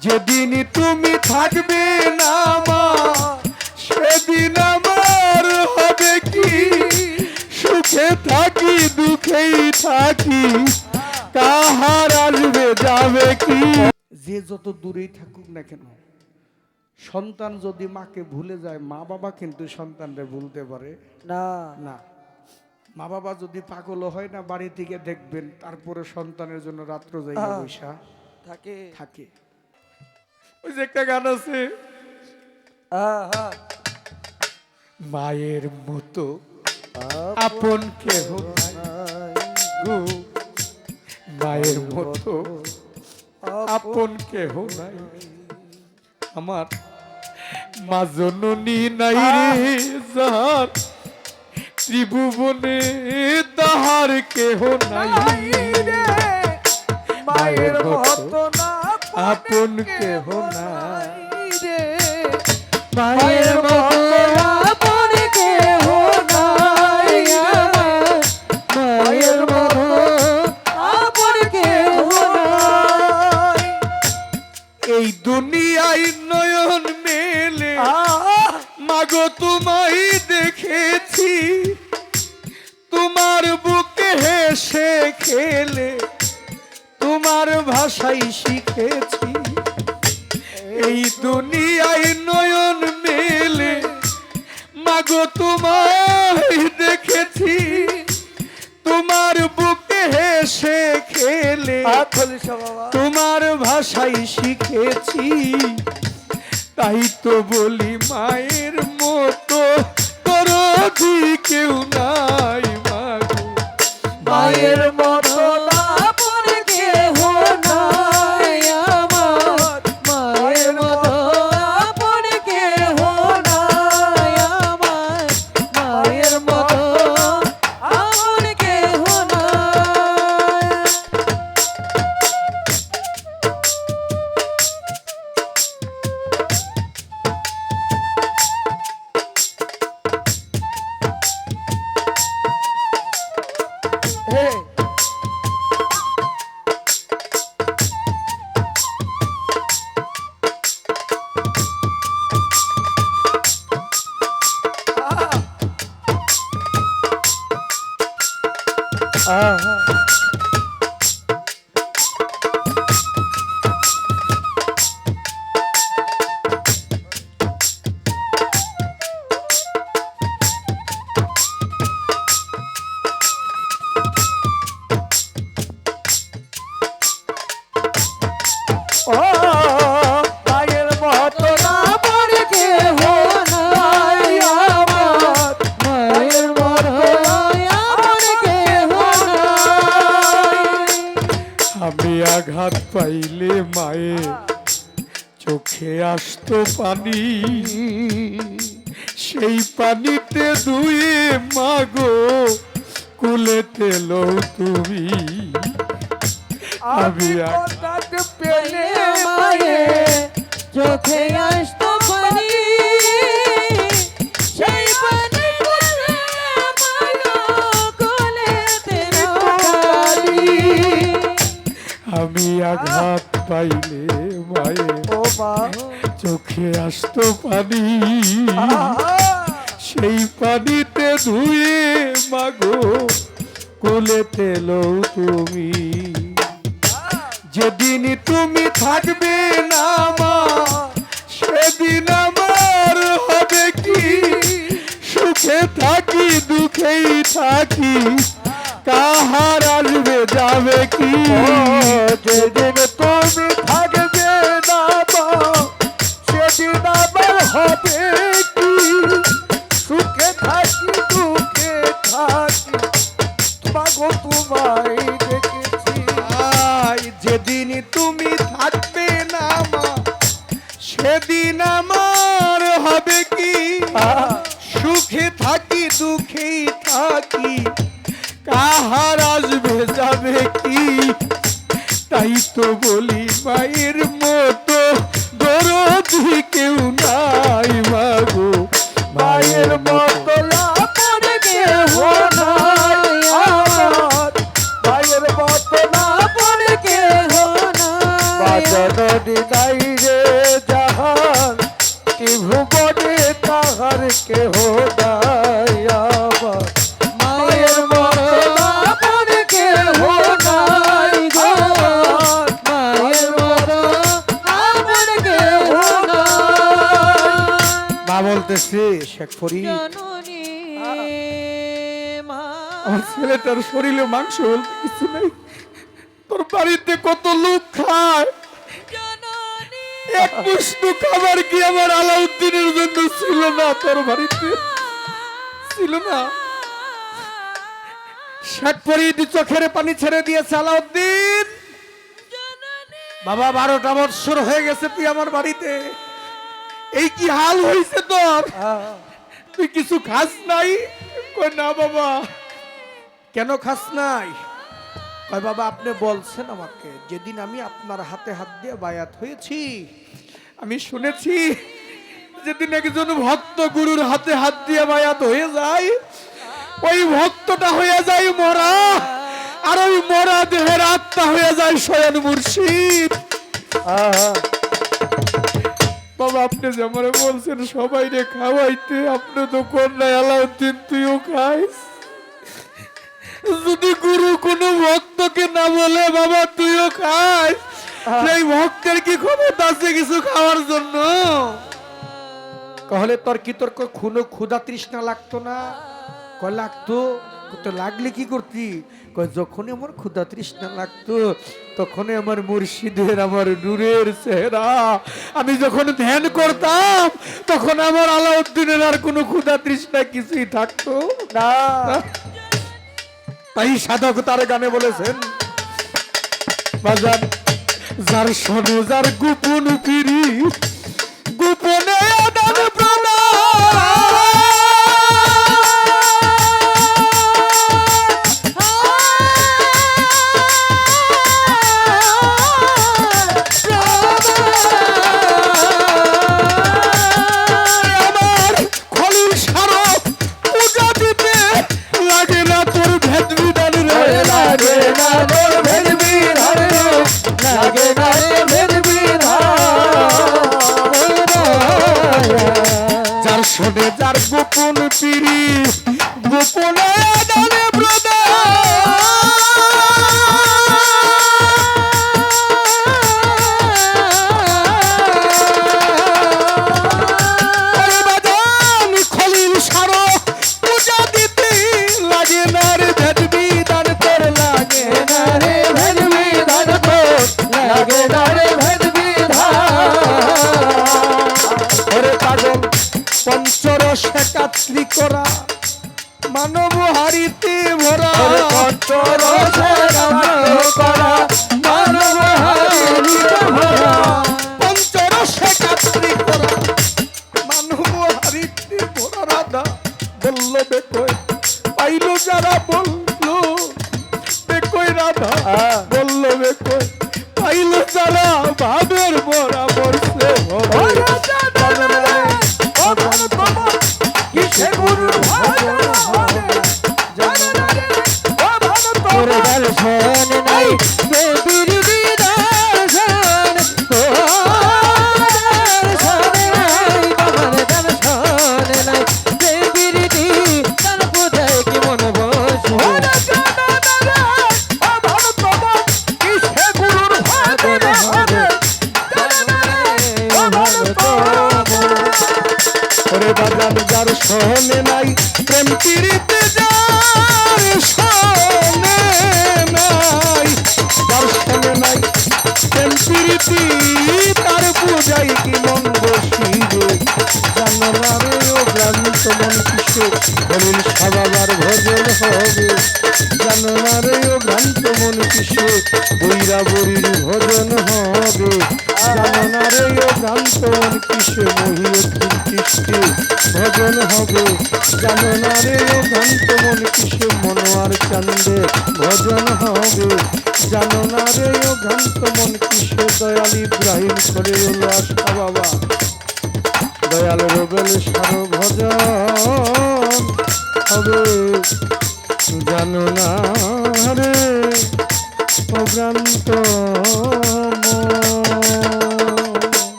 যেদিন তুমি থাকবে না মা সেদিন আমার হবে কি? সুখে থাকি দুঃখেই থাকি কাহার আসবে যাবে কি? যে যত দূরেই থাকুক না কেন সন্তান যদি মাকে ভুলে যায় মা বাবা কিন্তু সন্তানরে ভুলতে পারে। না। না। মা বাবা যদি পাগল হয় না বাড়ি থেকে দেখবেন তারপরে সন্তানের জন্য রাত্র জায়গা আহ। বৈশা থাকে। থাকে। ওই যে একটা গান আছে। মায়ের মতো আপন কেহ গো। মায়ের মতো আপন কেহ নাই। আমার মা জননী নাই রে যাহার ত্রিভুবনে তাহার কেহ নাই রে, আপন কেহ রে। মায়ের আপন কেহ নাই মায়ের আপন কেহ নাই। এই দুনিয়ায় নয়ন মেলে। মাগো তোমায় দেখেছি। তোমার বুকে হেসে খেলে। তোমার ভাষাই শিখেছি। এই দুনিয়ায় নয়ন মেলে, মাগো তোমায় দেখেছি। তোমার বুকে হেসে খেলে, তোমার ভাষাই শিখেছি। তাই তো বলি মায়ের মতো করধি কেউ নাই মাগো। মায়ের মতো আঘাত পাইলে মায়ে চোখে আসতো পানি। সেই পানিতে ধুয়ে মাগো কুলে তেল তুমি। আমি পেলে মায়ে চোখে আসতো পানি। সেই পানি আমি আঘাত পাইলে মায়ে চোখে আসতো পানি। সেই পানিতে ধুয়ে মাগো কোলেতে লো তুমি। যেদিন তুমি থাকবে না মা সেদিন আমার হবে কি? সুখে থাকি দুঃখেই থাকি। কাহার আসবে যাবে কি? যেদিন তুমি থাকবে না সেদিন আমার হবে কি? সুখে থাকি, দুঃখে থাকি। তোমাকে তোমায় তো বলি বাইর মতো। দরদি কেউ আমার ছেলেটার শরীরে মাংস বলতে কিছু নেই। তোর বাড়িতে কত লোক খায়? এক খাবার কি আমার আলাউদ্দিনের জন্য ছিল না তোর বাড়িতে? ছিল না। ফরিদ চোখের পানি ছেড়ে দিয়েছে আলাউদ্দিন। বাবা বারোটা বৎসর হয়ে গেছে তুই আমার বাড়িতে। এই কি হাল হয়েছে তোর? তুই কিছু খাস নাই? কই না বাবা। কেন খাস নাই? কয় বাবা আপনি বলছেন আমাকে যেদিন আমি আপনার হাতে হাত দিয়ে বায়াত হয়েছি। আমি শুনেছি যেদিন একজন ভক্ত গুরুর হাতে হাত দিয়ে বায়াত হয়ে যায় ওই ভক্তটা হয়ে যায় মরা আর ওই মরা দেহের আত্মা হয়ে যায় স্বয়ং মুর্শিদ। আহা। বাবা আপনি যে আমার বলছেন সবাই রে খাওয়াইতে আপনি তো কন্যায় আলাউদ্দিন তুইও খাইস। যদি গুরু কোনো ভক্তকে না বলে বাবা তুইও খাইস। সেই ভক্তের কি ক্ষমতা আছে কিছু খাওয়ার জন্য? তাহলে তোর কি তোর কোনো ক্ষুধা তৃষ্ণা লাগতো না? কয়, লাগতো? তো লাগলে কি করতি? কয়, যখনই আমার ক্ষুধা তৃষ্ণা লাগতো, তখনই আমার মুর্শিদের আমার নূরের চেহারা। আমি যখন ধ্যান করতাম, তখন আমার আলাউদ্দিনের আর কোনো ক্ষুধা তৃষ্ণা কিছুই থাকতো না। তাই সাধক তার গানে বলেছেন, বাজান, যার সনু যার গোপন পিরি গোপনে শোনে যার গোপন পিড়ি গোপনে ভাবের বরা সহনে নাই, প্রেম পিড়িতে যার সহনে নাই। যার সহনে নাই, প্রেম পিড়িতি, তার পূজাই কি মন বসিবে জানো ও ভ্রান্ত মন কিশোর বলুন সবাবার ভজন হবে। জানো না রে ও ভ্রান্ত মন কিশোর বৈরা বরির ভজন হবে। জানো না রে ও ভ্রান্ত মন কিশোর মহিয়দ্দিন কৃষ্ণে ভজন হবে। জানো না রে ও ভ্রান্ত মন কিশোর মনোয়ার চান্দে ভজন হবে। জানো না রে ও ভ্রান্ত মন কিশোর দয়াল ইব্রাহিম করে হলো আশা বাবা। দয়াল রবেল সার ভজন হবে। জানো না রে অভ্রান্ত